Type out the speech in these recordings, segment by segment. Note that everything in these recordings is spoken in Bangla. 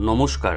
নমস্কার।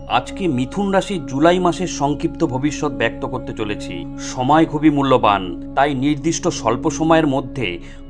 আজকে মিথুন রাশি জুলাই মাসের সংক্ষিপ্ত ভবিষ্যৎ ব্যক্ত করতে চলেছি। সময় খুবই মূল্যবান, তাই নির্দিষ্ট স্বল্প সময়ের মধ্যে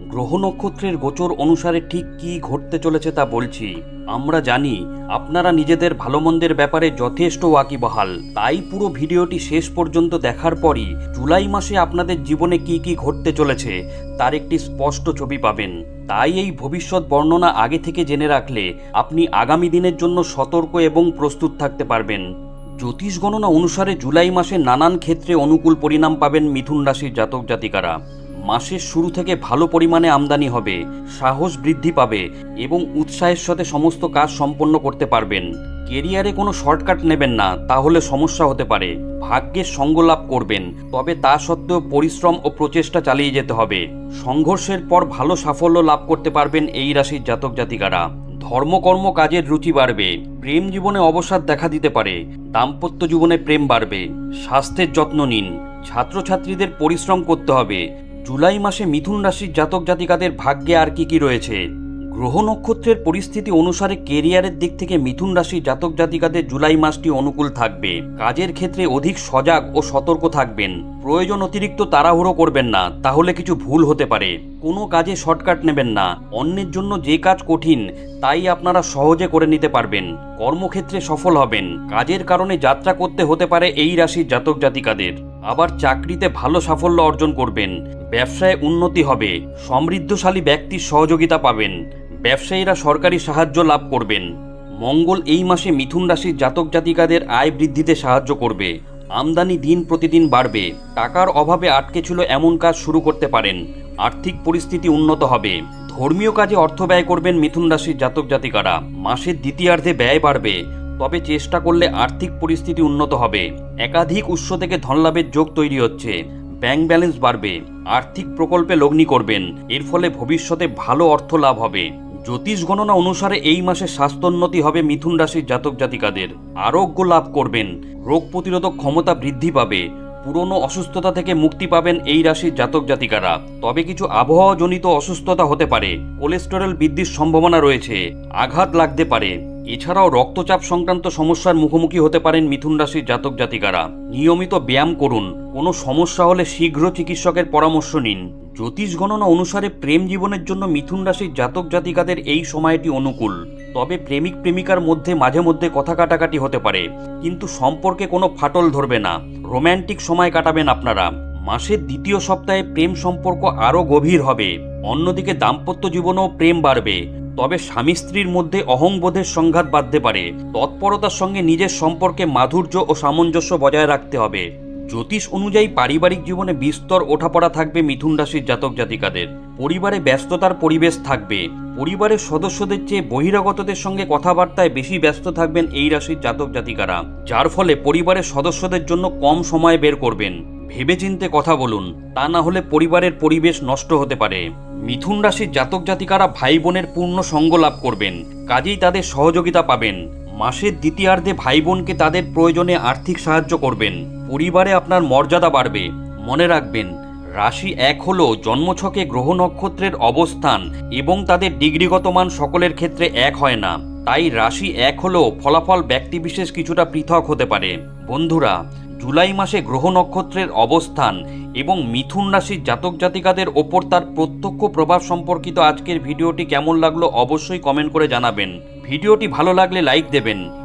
গ্রহ নক্ষত্রের গোচর অনুসারে ঠিক কি ঘটতে চলেছে তা বলছি। আমরা জানি আপনারা নিজেদের ভালো মন্দের ব্যাপারে যথেষ্ট ওয়াকিবহাল। তাই পুরো ভিডিওটি শেষ পর্যন্ত দেখার পরই জুলাই মাসে আপনাদের জীবনে কি কি ঘটতে চলেছে, তার একটি স্পষ্ট ছবি পাবেন। তাই এই ভবিষ্যৎ বর্ণনা আগে থেকে জেনে রাখলে আপনি আগামী দিনের জন্য সতর্ক এবং প্রস্তুত থাকতে পারবেন। জ্যোতিষ গণনা অনুসারে জুলাই মাসে নানান ক্ষেত্রে অনুকূল পরিণাম পাবেন মিথুন রাশির জাতক জাতিকারা মাসের শুরু থেকে ভালো পরিমাণে আমদানি হবে, সাহস বৃদ্ধি পাবে এবং উৎসাহের সাথে সমস্ত কাজ সম্পন্ন করতে পারবেন। কেরিয়ারে কোনো শর্টকাট নেবেন না, তাহলে সমস্যা হতে পারে। ভাগ্যের সঙ্গ লাভ করবেন, তবে তা সত্ত্বেও পরিশ্রম ও প্রচেষ্টা চালিয়ে যেতে হবে। সংঘর্ষের পর ভালো সাফল্য লাভ করতে পারবেন এই রাশির জাতক জাতিকারা। ধর্মকর্ম কাজের রুচি বাড়বে, প্রেম জীবনে অবসাদ দেখা দিতে পারে, দাম্পত্য জীবনে প্রেম বাড়বে, স্বাস্থ্যের যত্ন নিন, ছাত্রছাত্রীদের পরিশ্রম করতে হবে জুলাই মাসে মিথুন রাশির জাতক জাতিকাদের ভাগ্যে আর কি কি রয়েছে? গ্রহ নক্ষত্রের পরিস্থিতি অনুসারে কেরিয়ারের দিক থেকে মিথুন রাশির জাতক জাতিকাদের জুলাই মাসটি অনুকূল থাকবে। কাজের ক্ষেত্রে অধিক সজাগ ও সতর্ক থাকবেন। প্রয়োজন অতিরিক্ত তাড়াহুড়ো করবেন না, তাহলে কিছু ভুল হতে পারে। কোনো কাজে শর্টকাট নেবেন না। অন্যের জন্য যে কাজ কঠিন, তাই আপনারা সহজে করে নিতে পারবেন। কর্মক্ষেত্রে সফল হবেন। কাজের কারণে যাত্রা করতে হতে পারে এই রাশির জাতক জাতিকাদের। আবার চাকরিতে ভালো সাফল্য অর্জন করবেন। ব্যবসায় উন্নতি হবে। সমৃদ্ধশালী ব্যক্তির সহযোগিতা পাবেন। ব্যবসায়ীরা সরকারি সাহায্য লাভ করবেন। মঙ্গল এই মাসে মিথুন রাশির জাতক জাতিকাদের আয় বৃদ্ধিতে সাহায্য করবে। আমদানি দিন প্রতিদিন বাড়বে। টাকার অভাবে আটকে ছিল এমন কাজ শুরু করতে পারেন। আর্থিক পরিস্থিতি উন্নত হবে। ধর্মীয় কাজে অর্থ ব্যয় করবেন মিথুন রাশির জাতক জাতিকারা। মাসের দ্বিতীয়ার্ধে ব্যয় বাড়বে। তবে চেষ্টা করলে আর্থিক পরিস্থিতি উন্নত হবে। একাধিক উৎস থেকে ধনলাভের যোগ তৈরি হচ্ছে। ব্যাংক ব্যালেন্স বাড়বে, আর্থিক প্রকল্পে লগ্নি করবেন, এর ফলে ভবিষ্যতে ভালো অর্থ লাভ হবে। জ্যোতিষ গণনা অনুসারে এই মাসে স্বাস্থ্যোন্নতি হবে মিথুন রাশির জাতক জাতিকাদের। আরোগ্য লাভ করবেন, রোগ প্রতিরোধক ক্ষমতা বৃদ্ধি পাবে, পুরনো অসুস্থতা থেকে মুক্তি পাবেন এই রাশির জাতক জাতিকারা। তবে কিছু আবহাওয়াজনিত অসুস্থতা হতে পারে, কোলেস্টেরল বৃদ্ধির সম্ভাবনা রয়েছে, আঘাত লাগতে পারে। এছাড়াও রক্তচাপ সংক্রান্ত সমস্যার মুখোমুখি হতে পারেন মিথুন রাশির জাতক জাতিকারা। নিয়মিত ব্যায়াম করুন কোনো সমস্যা হলে শীঘ্র চিকিৎসকের পরামর্শ নিন। জ্যোতিষ গণনা অনুসারে প্রেম জীবনের জন্য মিথুন রাশির জাতক জাতিকাদের এই সময়টি অনুকূল। তবে প্রেমিক প্রেমিকার মধ্যে মাঝে মধ্যে কথা কাটাকাটি হতে পারে। কিন্তু সম্পর্কে কোনো ফাটল ধরবে না। রোম্যান্টিক সময় কাটাবেন আপনারা। মাসের দ্বিতীয় সপ্তাহে প্রেম সম্পর্ক আরও গভীর হবে। অন্যদিকে দাম্পত্য জীবনেও প্রেম বাড়বে। তবে স্বামী স্ত্রীর মধ্যে অহংবোধের সংঘাত বাঁধতে পারে। তৎপরতার সঙ্গে নিজের সম্পর্কে মাধুর্য ও সামঞ্জস্য বজায় রাখতে হবে। জ্যোতিষ অনুযায়ী পারিবারিক জীবনে বিস্তর ওঠাপড়া থাকবে মিথুন রাশির জাতক জাতিকাদের। পরিবারে ব্যস্ততার পরিবেশ থাকবে। পরিবারের সদস্যদের চেয়ে বহিরাগতদের সঙ্গে কথাবার্তায় বেশি ব্যস্ত থাকবেন এই রাশির জাতক জাতিকারা, যার ফলে পরিবারের সদস্যদের জন্য কম সময় বের করবেন। ভেবেচিন্তে কথা বলুন, তা না হলে পরিবারের পরিবেশ নষ্ট হতে পারে। মিথুন রাশির জাতক জাতিকারা ভাই বোনের পূর্ণ সঙ্গ লাভ করবেন, কাজেই তাদের সহযোগিতা পাবেন। মাসের দ্বিতীয়ার্ধে ভাই বোনকে তাদের প্রয়োজনে আর্থিক সাহায্য করবেন। পরিবারে আপনার মর্যাদা বাড়বে। মনে রাখবেন, রাশি এক হল জন্মছকে গ্রহ নক্ষত্রের অবস্থান এবং তাদের ডিগ্রিগত মান সকলের ক্ষেত্রে এক হয় না। তাই রাশি এক হলেও ফলাফল ব্যক্তিবিশেষ কিছুটা পৃথক হতে পারে। বন্ধুরা, জুলাই মাসে গ্রহ নক্ষত্রের অবস্থান এবং মিথুন রাশির জাতক জাতিকাদের ওপর তার প্রত্যক্ষ প্রভাব সম্পর্কিত আজকের ভিডিওটি কেমন লাগল অবশ্যই কমেন্ট করে জানাবেন। ভিডিওটি ভালো লাগলে লাইক দেবেন